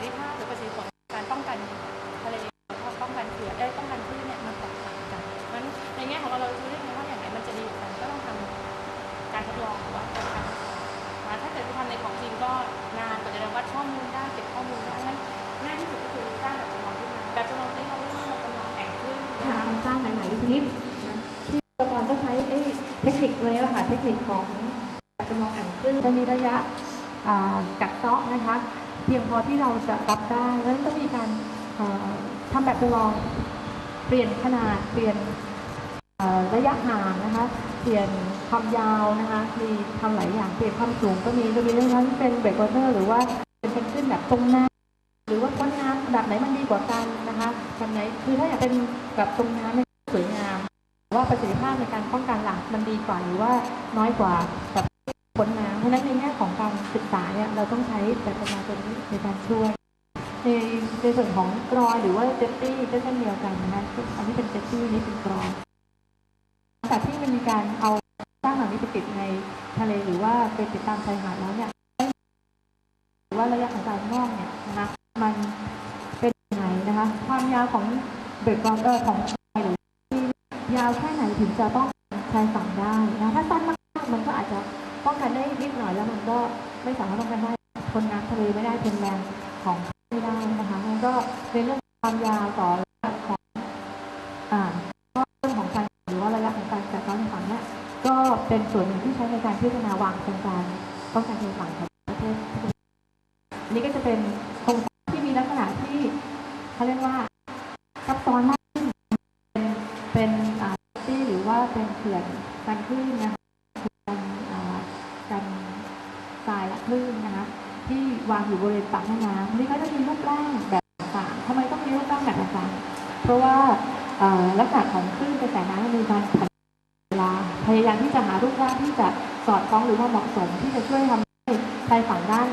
สิทธิภาพหรือประสิทธิผลการป้องกันทะเลก็ป้องกันเขื่อนได้ยป้องกันคลื่นเนี่ยมันแตกต่างกันเพราะงั้นในแง่ของเราเราจะเรียกไงว่าอย่างไรมันจะดีกว่ากันก็ต้องทำการทดลองหรือว่าการถ้าเกิดจะทำในของจริงก็นานกว่าจะได้วัดข้อมูลได้เก็บข้อมูลได้งั้นง่ายที่สุดก็คือสร้างแบบจำลองขึ้นมาแบบจำลองนี้เราเรียกว่าแบบจำลองแอ่งคลื่นสร้างหลายๆชนิดนะที่อุปกรณ์ก็ใช้เทคนิคเลยค่ะเทคนิคของจำลองแอ่งคลื่นจะมีระยะกัดเซาะนะคะ พียงพอที่เราจะรับได้แล้วต้องมีการเอ่อทำแบบจำลองเปลี่ยนขนาดเปลี่ยนระยะห่างนะคะ เปลี่ยนความยาวนะคะมีทำหลายอย่างเปลี่ยนความสูงก็มีจะมีทั้งเป็นเบรกวอเตอร์หรือว่าเป็นเป็นขึ้นแบบตรงหน้ำหรือว่าพ้นน้ำแบบไหนมันดีกว่ากันนะคะแบบไหนคือถ้าอยากเป็นแบบตรงน้ำที่สวยงามว่าประสิทธิภาพในการป้องกันหลักมันดีกว่าหรือว่าน้อยกว่าแบบ พ้นน้ำเพราะฉะนั้นในแง่ของการศึกษาเนี่ยเราต้องใช้แบบประมาณตัวนี้ในการช่วย ในในส่วนของกรอหรือว่าเจตตี้ก็เช่นเดียวกันนะคะอันนี้เป็นเจตตี้นี่เป็นกรอแต่ที่มันมีการเอาสร้างเหล่านี้ไปติดในทะเลหรือว่าไปติดตามชายหาดแล้วเนี่ยหรือว่าระยะของการงอกเนี่ยนะคะมันเป็นไงนะคะ ความยาวของเบรกกรอนเออของชายหรือยาวแค่ไหนถึงจะต้องชายฝั่งได้นะถ้าสั้น ป้องกันได้นิดหน่อยแล้วมันก็ไม่สามารถป้องกันได้ทนน้ำทะเลไม่ได้ทนแรงของไม่ได้นะคะมันก็ในเรื่องความยาวต่อระยะของอ่าก็เรื่องของการหรือว่าระยะของการจัดการในฝั่งเนี้ยก็เป็นส่วนหนึ่งที่ใช้ในการพิจารณาวางโครงการป้องกันทะเลฝั่งของประเทศอันนี้ก็จะเป็นโครงการที่มีลักษณะที่เขาเรียกว่าซับซ้อนมากขึ้นเป็นเป็นอ่าที่หรือว่าเป็นเขื่อนกันคลื่นนะคะ ลื่นนะคะที่วางอยู่บริเวณปากแม่น้ำนี่ก็จะมีรูปร่างแบบต่างๆทำไมต้องมีรูปร่างแบบต่างๆเพราะว่าลักษณะของคลื่นกระแสน้ำมันมีการผันเวลาพยายามที่จะหารูปร่างที่จะสอดคล้องหรือว่าเหมาะสมที่จะช่วยทำให้ชายฝั่งด้าน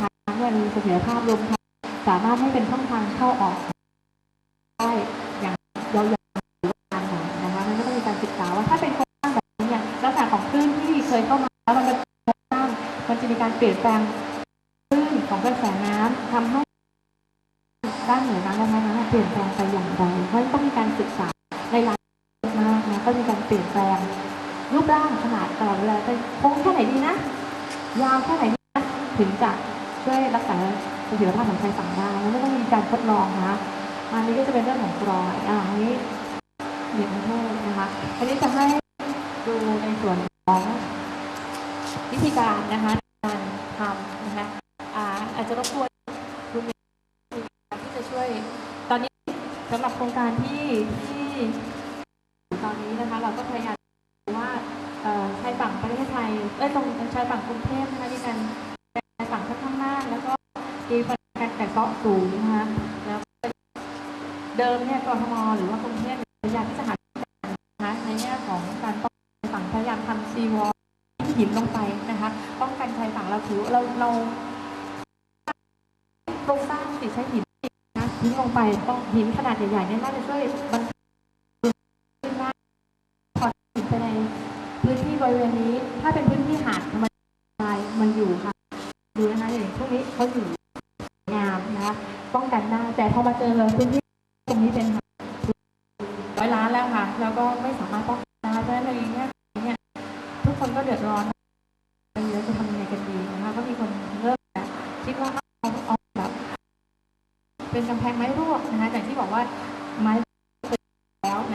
ทางน้ำเนี่ยมีเสถียรภาพรวมทั้งสามารถให้เป็นช่องทางเข้าออก ลี่ยนแปลงคลื่นของกระแสน้ำทำให้ด้านเหนือน้ำและท้ายน้ำเปลี่ยนแปลงไปอย่างไรเพราะต้องมีการศึกษาในหลายมากนะก็มีการเปลี่ยนแปลง รูปร่างขนาดตลอดเวลาจะโค้งแค่ไหนดีนะ ยาวแค่ไหนดีนะถึงจะช่วยรักษาเสถียรภาพของชายฝั่งได้แล้วก็ต้องมีการทดลองนะอันนี้ก็จะเป็นเรื่องของกรอยอ่าอันนี้เหยียบโทษนะคะอันนี้จะให้ดูในส่วนของวิธีการนะคะในการ ทำนะคะอาอาจจะรบกวนคุณที่จะช่วย ตอนนี้สำหรับโครงการที่ที่ตอนนี้นะคะเราก็พยายามว่าชายฝั่งประเทศไทยเอ้ยตรงชายฝั่งกรุงเทพนะคะมีการชายฝั่งค่อนข้างมากแล้วก็มีการแต่เกาะสูงนะคะแล้วเดิมเนี่ยกรทมหรือว่ากรุงเทพพยายามที่จะหานะคะในแง่ของการป้องกันฝั่งพยายามทำซีวอลที่หินลงไป นะคะป้องกันชายฝั่งเราถือเราเราโครงสร้างติดใช้หินนะทิ้งลงไปต้องหินขนาดใหญ่ๆเนี่ยน่าจะช่วยบรรเทาขึ้นได้พอหินไปในพื้นที่บริเวณนี้ ถ้าเป็นพื้นที่หาดมันตายมันอยู่ค่ะ ดูนะคะอย่างพวกนี้เขาอยู่งามนะคะป้องกันได้แต่พอมาเจอเลยพื้นที่ เป็นกำแพงไม้รวกนะคะอย่างที่บอกว่าไม้แล้วใน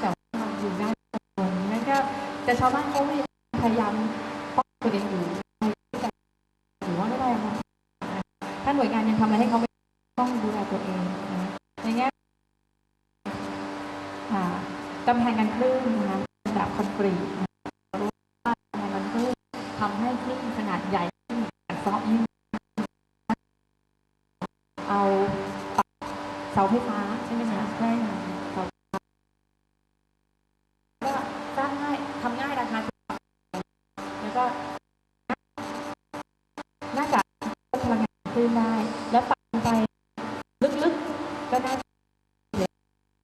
แต่ว่ามันอยู่ได้ตรงนี้นั่นก็แต่ชาวบ้านเขาพยายามป้องตัวเองอยู่หรือว่าไม่ได้นะถ้าหน่วยงานยังทำอะไรให้เขาไม่ต้องดูแลตัวเองนะในแง่กำแพงกันคลื่นนะคะแบบคอนกรีต เสาไฟฟ้าใช่ไหมคะใช่ค่ะเสาไฟฟ้าก็สร้างง่ายทำง่ายราคาแล้วก็น่าจะพลังงานคลื่นได้ แล้วปักไปลึกๆก็น่าจะเหลือ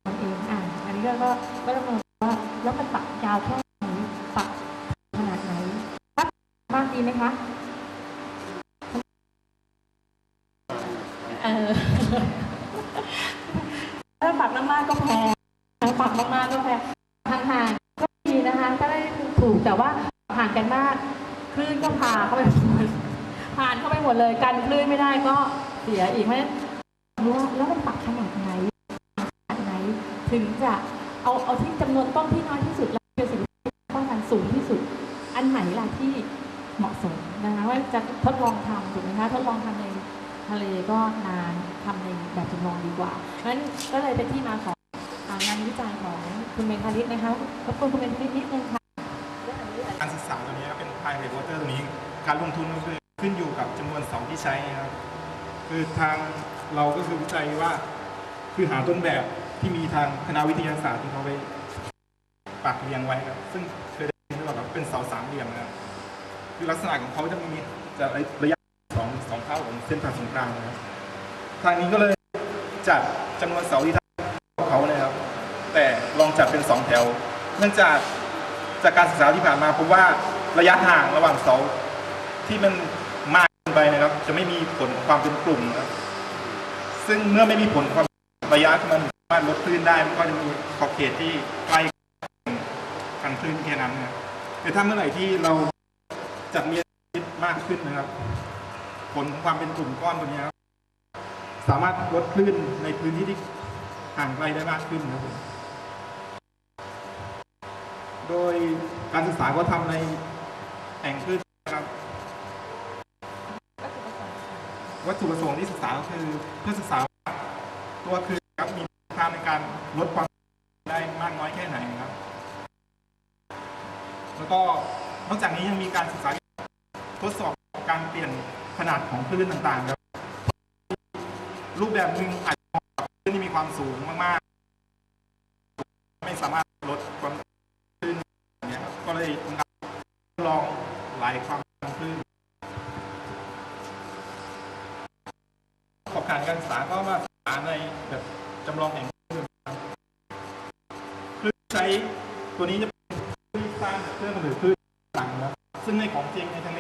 มันเองอะอันนี้ก็ก็ก็ต้องมองว่าแล้วมันปักยาวแค่ไหน คะ เออ ถ้าปักมากๆก็แพงปักมากๆก็แพงห่างๆก็ดีนะคะ ก็ ถูกแต่ว่าห่างกันมากคลื่นก็พาเข้าไปหมดผ่านเข้าไปหมดเลยกันคลื่นไม่ได้ก็เสียอีกเพราะฉะนั้นรู้ว่าแล้วมันปักขนาดไหนขนาดไหน ถึงจะเอาเอาที่จำนวนต้นที่น้อยที่สุดและประสิทธิภาพป้องกันสูงที่สุด อันไหนล่ะที่เหมาะสมนะคะว่าจะทดลองทำถูกไหมคะทดลองทำในทะเลก็นานทำในแบบจำลองดีกว่าเพราะฉะนั้นก็เลยเป็นที่มาของงานวิจัยของคุณเมธาริศนะคะรบกวนคุณเมธาริศนิดนึงค่ะ การศึกษาตัวนี้เป็น private water ตัวนี้การลงทุนก็คือขึ้นอยู่กับจำนวนเสาที่ใช้นะครับคือทางเราก็คือวิจัยว่าคือหาต้นแบบที่มีทางคณะวิทยาศาสตร์ที่เขาไปปักเรียงไว้ครับ ซึ่งเคยได้ยินที่บอกว่าเป็นเสาสามเหลี่ยมนะครับคือลักษณะของเขาจะมีจะระยะสองสองเท่าของเส้นผ่านศูนย์กลางนะครับทางนี้ก็เลยจัดจำนวนเสาที่ทางเขาเลยครับ แต่ลองจัดเป็นสองแถว เนื่องจากจากการศึกษาที่ผ่านมาพบว่า ระยะห่างระหว่างเสาที่มันมากเกินไปนะครับ จะไม่มีผลความเป็นกลุ่มนะครับซึ่งเมื่อไม่มีผลความระยะที่มันสามารถลดคลื่นได้มันก็จะมีขอบเขตที่ใกล้กันคลื่นแค่นั้นนะครับแต่ถ้าเมื่อไหร่ที่เราจัดเรียนมากขึ้นนะครับ ผลของความเป็นกลุ่มก้อนตัวนี้ครับสามารถลดคลื่นในพื้นที่ที่ห่างไกลได้มากขึ้นนะครับผมโดยการศึกษาก็ทำใน แอ่งคลื่นนะครับ วัตถุประสงค์ที่ศึกษาก็คือเพื่อศึกษาว่าตัวคลื่นครับมีค่าในการลดความได้มากน้อยแค่ไหนครับ แล้วก็นอกจากนี้ยังมีการศึกษาทดสอบการเปลี่ยนขนาดของคลื่นต่างๆครับรูปแบบหนึ่งอาจจะเหมาะกับคลื่นที่มีความสูงมาก ซึ่งในของจริงในทะเล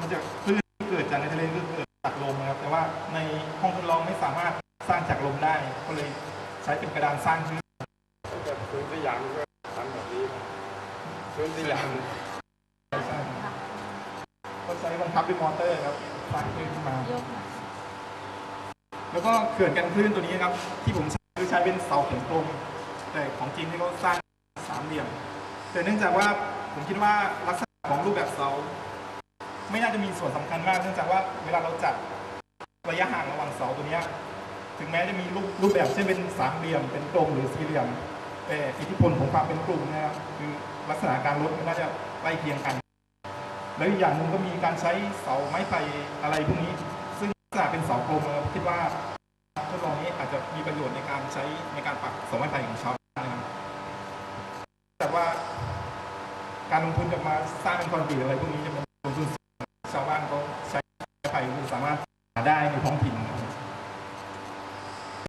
มันจะคลื่นเกิดจากในทะเลคือเกิดจากลมนะครับ แต่ว่าในห้องทดลองไม่สามารถสร้างจากลมได้ ก็เลยใช้เป็นกระดานสร้างคลื่นแบบพื้นสยามก็ทำแบบนี้ครับพื้นสยามใช่ครับก็ใช้บังคับด้วยมอเตอร์ครับสร้างคลื่นขึ้นมา แล้วก็เขื่อนกันคลื่นตัวนี้ครับ ที่ผมใช้คือใช้เป็นเสาเข็มกลมแต่ของจริงที่เขาสร้างสามเหลี่ยม แต่เนื่องจากว่าผมคิดว่าลักษณะ ของรูปแบบเสาไม่น่าจะมีส่วนสำคัญมากเนื่องจากว่าเวลาเราจัดระยะห่างระหว่างเสาตัวนี้ถึงแม้จะมีรูปรูปแบบเช่นเป็นสามเหลี่ยมเป็นกลมหรือสี่เหลี่ยม แต่อิทธิพลของความเป็นกลุ่มนะครับคือลักษณะการลดมันน่าจะใกล้เคียงกัน แล้วอีกอย่างหนึ่งก็มีการใช้เสาไม้ไผ่อะไรพวกนี้ ซึ่งลักษณะเป็นเสากลมนะครับคิดว่าทดลองนี้อาจจะมีประโยชน์ในการใช้ในการปักเสาไม้ไผ่ของชาว การลงทุนจะมาสร้างเป็นคอนกรีตอะไรพวกนี้ใช่ไหม